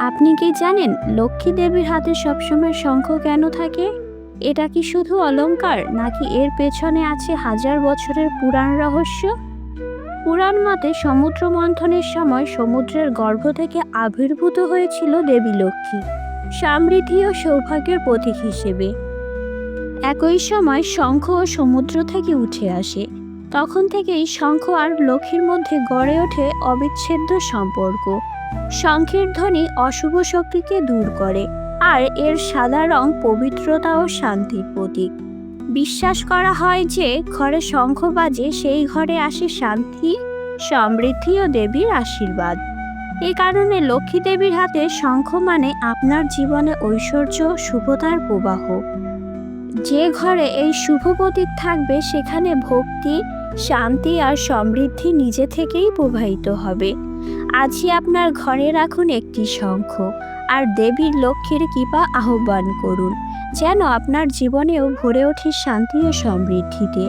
আপনি কি জানেন লক্ষ্মী দেবীর হাতে সবসময় শঙ্খ কেন থাকে? এটা কি শুধু অলংকার নাকি এর পেছনে আছে হাজার বছরের পুরাণ রহস্য? পুরাণ মতে সমুদ্র মন্থনের সময় সমুদ্রের গর্ভ থেকে আবির্ভূত হয়েছিল দেবী লক্ষ্মী, সমৃদ্ধি ও সৌভাগ্যের প্রতীক হিসেবে। একই সময় শঙ্খ ও সমুদ্র থেকে উঠে আসে। তখন থেকেই শঙ্খ আর লক্ষ্মীর মধ্যে গড়ে ওঠে অবিচ্ছেদ্য সম্পর্ক। শঙ্খের ধ্বনি অশুভ শক্তিকে দূর করে আর এর সাদা রং পবিত্রতা ও শান্তির প্রতীক। বিশ্বাস করা হয় যে ঘরে শঙ্খ বাজে, সেই ঘরে আসে শান্তি, সমৃদ্ধি ও দেবীর আশীর্বাদ। এ কারণে লক্ষ্মী দেবীর হাতে শঙ্খ মানে আপনার জীবনে ঐশ্বর্য, শুভতার প্রবাহ। যে ঘরে এই শুভ প্রতীক থাকবে, সেখানে ভক্তি, শান্তি আর সমৃদ্ধি নিজে থেকেই প্রবাহিত হবে। আজই আপনার ঘরে রাখুন একটি শঙ্খ, আর দেবীর লক্ষ্মীর কৃপা আহ্বান করুন, যেন আপনার জীবনেও ভরে ওঠে শান্তি ও সমৃদ্ধিতে।